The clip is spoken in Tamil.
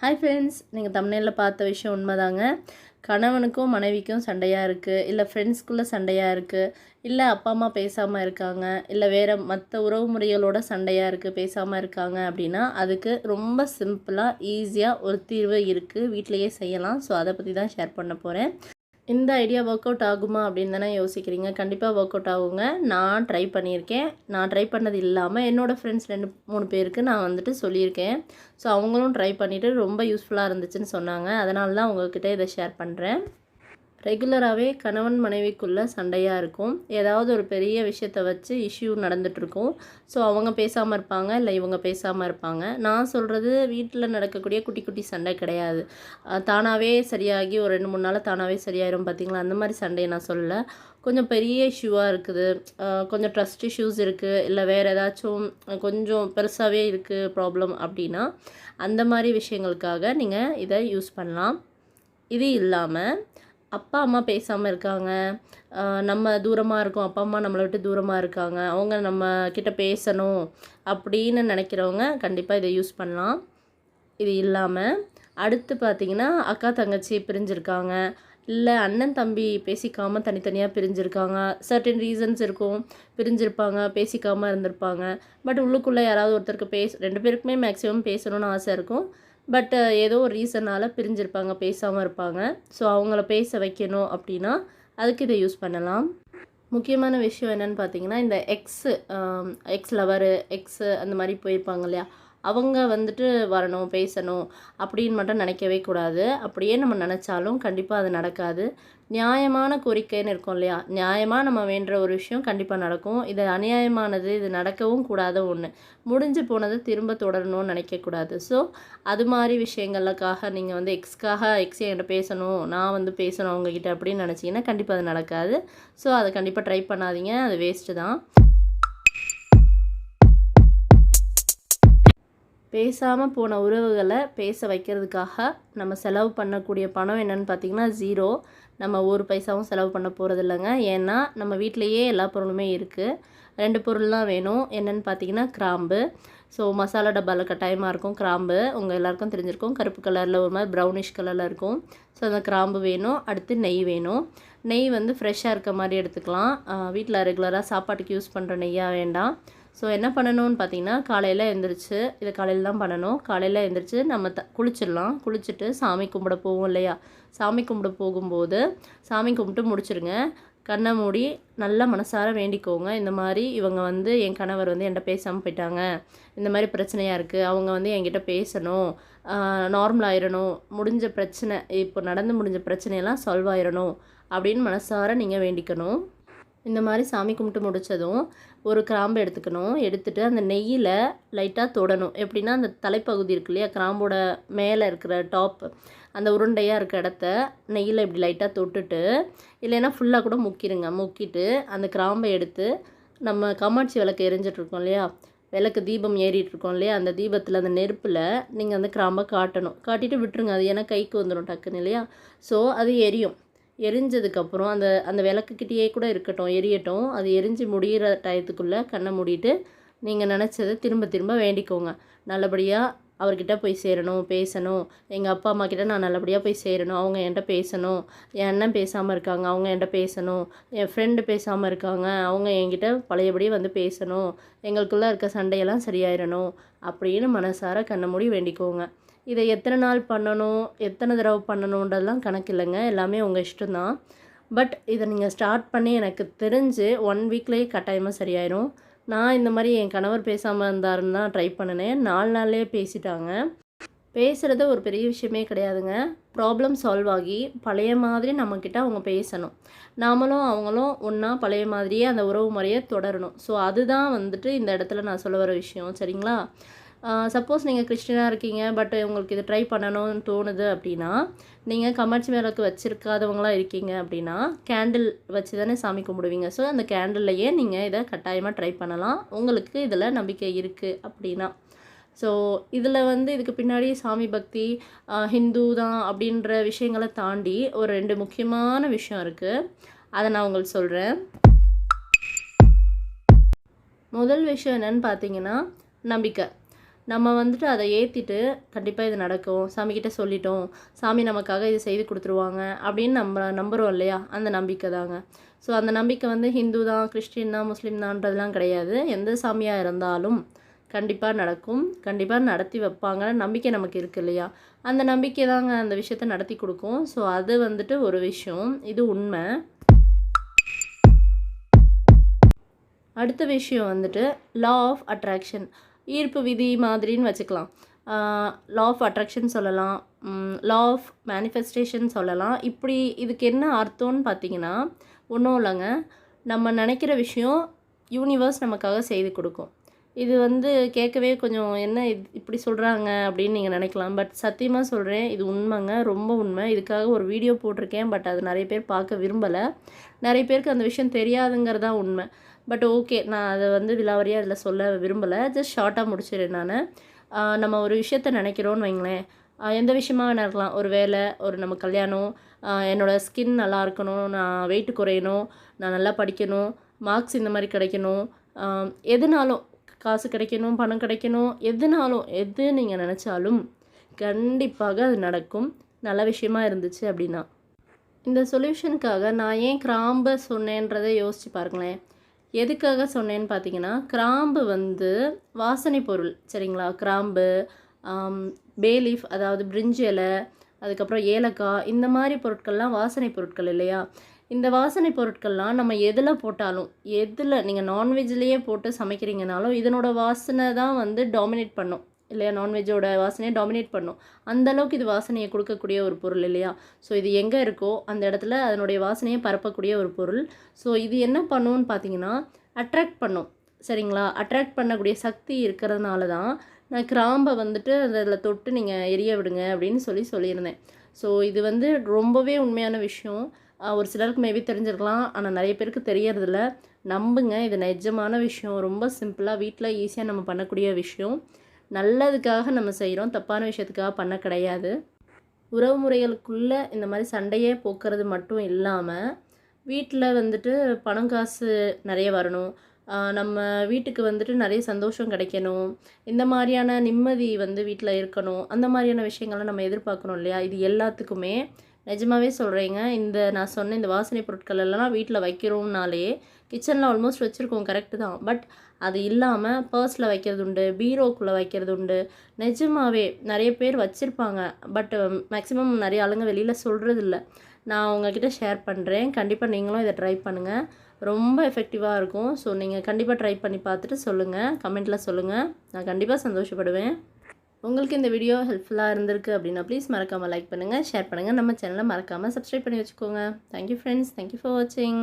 ஹாய் ஃப்ரெண்ட்ஸ் நீங்கள் தமிழில் பார்த்த விஷயம் உண்மைதாங்க. கணவனுக்கும் மனைவிக்கும் சண்டையாக இருக்குது இல்லை ஃப்ரெண்ட்ஸ்குள்ளே சண்டையாக இருக்குது இல்லை அப்பா அம்மா பேசாமல் இருக்காங்க இல்லை வேறு மற்ற உறவு முறைகளோட சண்டையாக இருக்குது பேசாமல் இருக்காங்க அப்படின்னா அதுக்கு ரொம்ப சிம்பிளாக ஈஸியாக ஒரு தீர்வு இருக்குது வீட்டிலையே செய்யலாம். ஸோ அதை பற்றி தான் ஷேர் பண்ண போகிறேன் இந்த ஐடியா ஒர்க் அவுட் ஆகுமா அப்படின்னு தானே யோசிக்கிறீங்க. கண்டிப்பாக ஒர்க் அவுட் ஆகுங்க. நான் ட்ரை பண்ணியிருக்கேன். நான் ட்ரை பண்ணது இல்லாமல் என்னோடய ஃப்ரெண்ட்ஸ் ரெண்டு மூணு பேருக்கு நான் வந்துட்டு சொல்லியிருக்கேன். ஸோ அவங்களும் ட்ரை பண்ணிவிட்டு ரொம்ப யூஸ்ஃபுல்லாக இருந்துச்சுன்னு சொன்னாங்க. அதனால தான் உங்கள்கிட்ட இதை ஷேர் பண்ணுறேன் ரெகுலராகவே கணவன் மனைவிக்குள்ளே சண்டையாக இருக்கும். ஏதாவது ஒரு பெரிய விஷயத்தை வச்சு இஷ்யூ நடந்துகிட்ருக்கும் ஸோ அவங்க பேசாமல் இருப்பாங்க இல்லை இவங்க பேசாமல் இருப்பாங்க. நான் சொல்கிறது வீட்டில் நடக்கக்கூடிய குட்டி குட்டி சண்டை கிடையாது. தானாகவே சரியாகி ஒரு ரெண்டு மூணு நாள் தானாகவே சரியாயிரும் பார்த்தீங்களா அந்த மாதிரி சண்டையை நான் சொல்லலை. கொஞ்சம் பெரிய இஷ்யூவாக இருக்குது. கொஞ்சம் ட்ரஸ்ட் இஷ்யூஸ் இருக்குது இல்லை வேறு ஏதாச்சும் கொஞ்சம் பெருசாகவே இருக்குது ப்ராப்ளம் அப்படின்னா அந்த மாதிரி விஷயங்களுக்காக நீங்கள் இதை யூஸ் பண்ணலாம். இது இல்லாமல் அப்பா அம்மா பேசாமல் இருக்காங்க. நம்ம தூரமாக இருக்கோம். அப்பா அம்மா நம்மளை விட்டு தூரமாக இருக்காங்க. அவங்க நம்ம கிட்ட பேசணும் அப்படின்னு நினைக்கிறவங்க கண்டிப்பாக இதை யூஸ் பண்ணலாம். இது இல்லாமல் அடுத்து பார்த்திங்கன்னா அக்கா தங்கச்சி பிரிஞ்சிருக்காங்க. இல்லை அண்ணன் தம்பி பேசிக்காமல் தனித்தனியாக பிரிஞ்சிருக்காங்க. சர்டன் ரீசன்ஸ் இருக்கும். பிரிஞ்சிருப்பாங்க பேசிக்காமல் இருந்திருப்பாங்க. பட் உள்ளுக்குள்ளே யாராவது ஒருத்தருக்கு பேச ரெண்டு பேருக்குமே மேக்ஸிமம் பேசணும்னு ஆசை இருக்கும். பட் ஏதோ ஒரு ரீசனால் பிரிஞ்சிருப்பாங்க பேசாமல் இருப்பாங்க. ஸோ அவங்கள பேச வைக்கணும் அப்படின்னா அதுக்கு இதை யூஸ் பண்ணலாம். முக்கியமான விஷயம் என்னென்னு பார்த்தீங்கன்னா இந்த எக்ஸு எக்ஸ் லவரு எக்ஸு அந்த மாதிரி போயிருப்பாங்க இல்லையா? அவங்க வந்துட்டு வரணும் பேசணும் அப்படின்னு மட்டும் நினைக்கவே கூடாது. அப்படியே நம்ம நினச்சாலும் கண்டிப்பாக அது நடக்காது. நியாயமான கோரிக்கைன்னு இருக்கும் இல்லையா? நியாயமாக நம்ம வேண்டுற ஒரு விஷயம் கண்டிப்பாக நடக்கும். இது அநியாயமானது இது நடக்கவும் கூடாத ஒன்று முடிஞ்சு போனது திரும்ப தொடரணும்னு நினைக்கக்கூடாது ஸோ அது மாதிரி விஷயங்களுக்காக நீங்கள் வந்து எக்ஸ்க்காக எக்ஸ் என்கிட்ட பேசணும் நான் வந்து பேசணும் அவங்கக்கிட்ட அப்படின்னு நினச்சிங்கன்னா கண்டிப்பாக அது நடக்காது. ஸோ அதை கண்டிப்பாக ட்ரை பண்ணாதீங்க. அது வேஸ்ட்டு தான். பேசாமல் போன உறவுகளை பேச வைக்கிறதுக்காக நம்ம செலவு பண்ணக்கூடிய பணம் என்னென்னு பார்த்திங்கன்னா ஜீரோ நம்ம ஒரு பைசாவும் செலவு பண்ண போகிறது இல்லைங்க. ஏன்னா நம்ம வீட்டிலையே எல்லா பொருளுமே இருக்குது ரெண்டு பொருள்லாம் வேணும். என்னென்னு பார்த்தீங்கன்னா கிராம்பு. ஸோ மசாலா டப்பாவில் கட்டாயமாக இருக்கும் கிராம்பு. உங்கள் எல்லாருக்கும் தெரிஞ்சிருக்கும். கருப்பு கலரில் ஒரு மாதிரி ப்ரௌனிஷ் கலரில் இருக்கும். ஸோ அந்த கிராம்பு வேணும். அடுத்து நெய் வேணும். நெய் வந்து ஃப்ரெஷ்ஷாக இருக்க மாதிரி எடுத்துக்கலாம். வீட்டில் ரெகுலராக சாப்பாட்டுக்கு யூஸ் பண்ணுற நெய்யாக வேண்டாம். ஸோ என்ன பண்ணணும்னு பார்த்தீங்கன்னா காலையில் எழுந்திரிச்சு இதை காலையில் தான் பண்ணணும். காலையில் எழுந்திரிச்சு நம்ம த குளிச்சிடலாம். குளிச்சுட்டு சாமி கும்பிட போவோம் இல்லையா? சாமி கும்பிட போகும்போது சாமி கும்பிட்டு முடிச்சிருங்க. கண்ணை மூடி நல்ல மனசார வேண்டிக்கோங்க. இந்த மாதிரி இவங்க வந்து என் கணவர் வந்து என்கிட்ட பேசாமல் போயிட்டாங்க. இந்த மாதிரி பிரச்சனையாக இருக்குது அவங்க வந்து என்கிட்ட பேசணும். நார்மல் ஆயிடணும் முடிஞ்ச பிரச்சனை இப்போ நடந்து முடிஞ்ச பிரச்சனையெல்லாம் சால்வ் ஆயிடணும் அப்படின்னு மனசார நீங்கள் வேண்டிக்கணும். இந்த மாதிரி சாமி கும்பிட்டு முடித்ததும் ஒரு கிராம்பு எடுத்துக்கணும். எடுத்துகிட்டு அந்த நெய்யில் லைட்டாக தொடணும். எப்படின்னா அந்த தலைப்பகுதி இருக்கு இல்லையா? கிராம்போட மேலே இருக்கிற டாப் அந்த உருண்டையாக இருக்க இடத்த நெய்யில் இப்படி லைட்டாக தொட்டுட்டு இல்லைன்னா ஃபுல்லாக கூட முக்கிடுங்க முக்கிட்டு அந்த கிராம்பை எடுத்து நம்ம காமாட்சி விளக்கு எரிஞ்சிட்ருக்கோம் இல்லையா? விளக்கு தீபம் ஏறிட்டுருக்கோம் இல்லையா? அந்த தீபத்தில் அந்த நெருப்பில் நீங்கள் அந்த கிராம்பை காட்டணும். காட்டிட்டு விட்டுருங்க. அது ஏன்னா கைக்கு வந்துடும் டக்குன்னு இல்லையா? ஸோ அது எரியும். எரிஞ்சதுக்கப்புறம் அந்த அந்த விளக்குக்கிட்டேயே கூட இருக்கட்டும் எரியட்டும். அது எரிஞ்சு முடிகிற டயத்துக்குள்ளே கண்ணை மூடிட்டு நீங்கள் நினச்சதை திரும்ப திரும்ப வேண்டிக்கோங்க. நல்லபடியாக அவர்கிட்ட போய் சேரணும் பேசணும். எங்கள் அப்பா அம்மா கிட்ட நான் நல்லபடியாக போய் சேரணும். அவங்க என்கிட்ட பேசணும். என் அண்ணன் பேசாமல் இருக்காங்க அவங்க என்கிட்ட பேசணும். என் ஃப்ரெண்டு பேசாமல் இருக்காங்க அவங்க என்கிட்ட பழையபடியே வந்து பேசணும். எங்களுக்குள்ளே இருக்க சண்டையெல்லாம் சரியாயிடணும் அப்படின்னு மனசார கண்ணை மூடி வேண்டிக்கோங்க. இதை எத்தனை நாள் பண்ணணும் எத்தனை தடவை பண்ணணுன்றதெல்லாம் கணக்கு இல்லைங்க. எல்லாமே உங்கள் இஷ்டம்தான். பட் இதை நீங்கள் ஸ்டார்ட் பண்ணி எனக்கு தெரிஞ்சு ஒன் வீக்லேயே கட்டாயமாக சரியாயிடும் நான் இந்த மாதிரி என் கணவர் பேசாமல் இருந்தாருன்னு தான் ட்ரை பண்ணினேன். நாலு நாள்லேயே பேசிட்டாங்க. பேசுகிறது ஒரு பெரிய விஷயமே கிடையாதுங்க. ப்ராப்ளம் சால்வ் ஆகி பழைய மாதிரி நம்மக்கிட்ட அவங்க பேசணும். நாமளும் அவங்களும் ஒன்றா பழைய மாதிரியே அந்த உறவு முறையை தொடரணும். ஸோ அதுதான் வந்துட்டு இந்த இடத்துல நான் சொல்ல வர விஷயம். சரிங்களா? சப்போஸ் நீங்கள் கிறிஸ்டினாக இருக்கீங்க பட் உங்களுக்கு இது ட்ரை பண்ணணும்னு தோணுது அப்படின்னா நீங்கள் கமாட்சி விளக்கு வச்சுருக்காதவங்களாம் இருக்கீங்க அப்படின்னா கேண்டில் வச்சு தானே சாமி கும்பிடுவீங்க. ஸோ அந்த கேண்டில்லையே நீங்கள் இதை கட்டாயமாக ட்ரை பண்ணலாம். உங்களுக்கு இதில் நம்பிக்கை இருக்குது அப்படின்னா. ஸோ இதில் வந்து இதுக்கு பின்னாடி சாமி பக்தி ஹிந்து தான் அப்படின்ற விஷயங்களை தாண்டி ஒரு ரெண்டு முக்கியமான விஷயம் இருக்குது அதை நான் உங்களுக்கு சொல்கிறேன் முதல் விஷயம் என்னென்னு பார்த்தீங்கன்னா நம்பிக்கை. நம்ம வந்துட்டு அதை ஏற்றிட்டு கண்டிப்பாக இது நடக்கும். சாமிக்கிட்ட சொல்லிட்டோம். சாமி நமக்காக இது செய்து கொடுத்துருவாங்க அப்படின்னு நம்ம நம்புகிறோம் இல்லையா? அந்த நம்பிக்கை தாங்க. ஸோ அந்த நம்பிக்கை வந்து ஹிந்து தான் கிறிஸ்டின் தான் முஸ்லீம் தான்றதுலாம் கிடையாது. எந்த சாமியாக இருந்தாலும் கண்டிப்பாக நடக்கும். கண்டிப்பாக நடத்தி வைப்பாங்க நம்பிக்கை நமக்கு இருக்குது இல்லையா? அந்த நம்பிக்கை தாங்க அந்த விஷயத்த நடத்தி கொடுக்கும். ஸோ அது வந்துட்டு ஒரு விஷயம். இது உண்மை. அடுத்த விஷயம் வந்துட்டு லா ஆஃப் அட்ராக்ஷன் ஈர்ப்பு விதி மாதிரின்னு வச்சுக்கலாம். லா ஆஃப் அட்ராக்ஷன் சொல்லலாம். லா ஆஃப் மேனிஃபெஸ்டேஷன் சொல்லலாம். இப்படி இதுக்கு என்ன அர்த்தம்னு பார்த்தீங்கன்னா ஒன்றும் இல்லைங்க. நம்ம நினைக்கிற விஷயம் யூனிவர்ஸ் நமக்காக செய்து கொடுக்கும். இது வந்து கேட்கவே கொஞ்சம் என்ன இது இப்படி சொல்கிறாங்க அப்படின்னு நீங்கள் நினைக்கலாம். பட் சத்தியமாக சொல்கிறேன் இது உண்மைங்க. ரொம்ப உண்மை. இதுக்காக ஒரு வீடியோ போட்டிருக்கேன். பட் அது நிறைய பேர் பார்க்க விரும்பலை. நிறைய பேருக்கு அந்த விஷயம் தெரியாதுங்கிறதான் உண்மை. பட் ஓகே நான் அதை வந்து விலாவரியாக அதில் சொல்ல விரும்பலை. ஜஸ்ட் ஷார்ட்டாக முடிச்சிடுறேன் நான். நம்ம ஒரு விஷயத்த நினைக்கிறோன்னு வைங்களேன். எந்த விஷயமா வேணா இருக்கலாம் ஒரு வேலை ஒரு நம்ம கல்யாணம் என்னோடய ஸ்கின் நல்லா இருக்கணும் நான் வெயிட் குறையணும் நான் நல்லா படிக்கணும் மார்க்ஸ் இந்த மாதிரி கிடைக்கணும். எதுனாலும் காசு கிடைக்கணும் பணம் கிடைக்கணும் எதுனாலும் எது நீங்கள் நினச்சாலும் கண்டிப்பாக அது நடக்கும். நல்ல விஷயமா இருந்துச்சு அப்படின்னா. இந்த சொல்யூஷனுக்காக நான் ஏன் கிராம்பை சொன்னேன்றதை யோசித்து பாருங்களேன். எதுக்காக சொன்னேன்னு பார்த்தீங்கன்னா கிராம்பு வந்து வாசனை பொருள் சரிங்களா? கிராம்பு பேலீஃப் அதாவது பிரிஞ்சி இலை அதுக்கப்புறம் ஏலக்காய் இந்த மாதிரி பொருட்கள்லாம் வாசனை பொருட்கள் இல்லையா? இந்த வாசனை பொருட்கள்லாம் நம்ம எதில் போட்டாலும் எதில் நீங்கள் நான்வெஜ்லேயே போட்டு சமைக்கிறீங்கனாலும் இதனோட வாசனை தான் வந்து டாமினேட் பண்ணும். இல்லையா நான்வெஜ்ஜோட வாசனையை டாமினேட் பண்ணும். அந்தளவுக்கு இது வாசனையை கொடுக்கக்கூடிய ஒரு பொருள் இல்லையா? ஸோ இது எங்கே இருக்கோ அந்த இடத்துல அதனுடைய வாசனையை பரப்பக்கூடிய ஒரு பொருள். ஸோ இது என்ன பண்ணும்னு பார்த்தீங்கன்னா அட்ராக்ட் பண்ணும். சரிங்களா? அட்ராக்ட் பண்ணக்கூடிய சக்தி இருக்கிறதுனால தான் நான் கிராம்பை வந்துட்டு அதில் தொட்டு நீங்கள் எரிய விடுங்க அப்படின்னு சொல்லி சொல்லியிருந்தேன். ஸோ இது வந்து ரொம்பவே உண்மையான விஷயம். ஒரு சிலருக்கு மேபி தெரிஞ்சிருக்கலாம். ஆனால் நிறைய பேருக்கு தெரியறதில்ல. நம்புங்க இது நிஜமான விஷயம். ரொம்ப சிம்பிளாக வீட்டில் ஈஸியாக நம்ம பண்ணக்கூடிய விஷயம். நல்லதுக்காக நம்ம செய்கிறோம் தப்பான விஷயத்துக்காக பண்ண கிடையாது. உறவு முறைகளுக்குள்ளே இந்த மாதிரி சண்டையே போக்குறது மட்டும் இல்லாமல் வீட்டில் வந்துட்டு பணம் காசு நிறைய வரணும். நம்ம வீட்டுக்கு வந்துட்டு நிறைய சந்தோஷம் கிடைக்கணும். இந்த மாதிரியான நிம்மதி வந்து வீட்டில் இருக்கணும். அந்த மாதிரியான விஷயங்கள்லாம் நம்ம எதிர்பார்க்கணும் இல்லையா? இது எல்லாத்துக்குமே நிஜமாகவே சொல்கிறேங்க இந்த நான் சொன்ன இந்த வாசனை பொருட்கள் எல்லாம் வீட்டில் வைக்கிறோம்னாலே கிச்சனில் ஆல்மோஸ்ட் வச்சுருக்கோம் கரெக்டு தான். பட் அது இல்லாமல் பர்ஸில் வைக்கிறது உண்டு பீரோக்குள்ளே வைக்கிறது உண்டு. நிஜமாகவே நிறைய பேர் வச்சுருப்பாங்க. பட் மேக்ஸிமம் நிறைய ஆளுங்க வெளியில் சொல்கிறதில்ல நான் உங்ககிட்ட ஷேர் பண்ணுறேன் கண்டிப்பாக நீங்களும் இதை ட்ரை பண்ணுங்கள் ரொம்ப எஃபெக்டிவாக இருக்கும். ஸோ நீங்கள் கண்டிப்பாக ட்ரை பண்ணி பார்த்துட்டு சொல்லுங்கள் கமெண்ட்டில் சொல்லுங்கள் நான் கண்டிப்பாக சந்தோஷப்படுவேன். உங்களுக்கு இந்த வீடியோ ஹெல்ப்ஃபுல்லாக இருந்திருக்கு அப்படின்னா ப்ளீஸ் மறக்காமல் லைக் பண்ணுங்கள் ஷேர் பண்ணுங்கள் நம்ம சேனலை மறக்காமல் சப்ஸ்கிரைப் பண்ணி வச்சுக்கோங்க. தேங்க்யூ ஃப்ரெண்ட்ஸ் தேங்க்யூ ஃபார் வாட்சிங்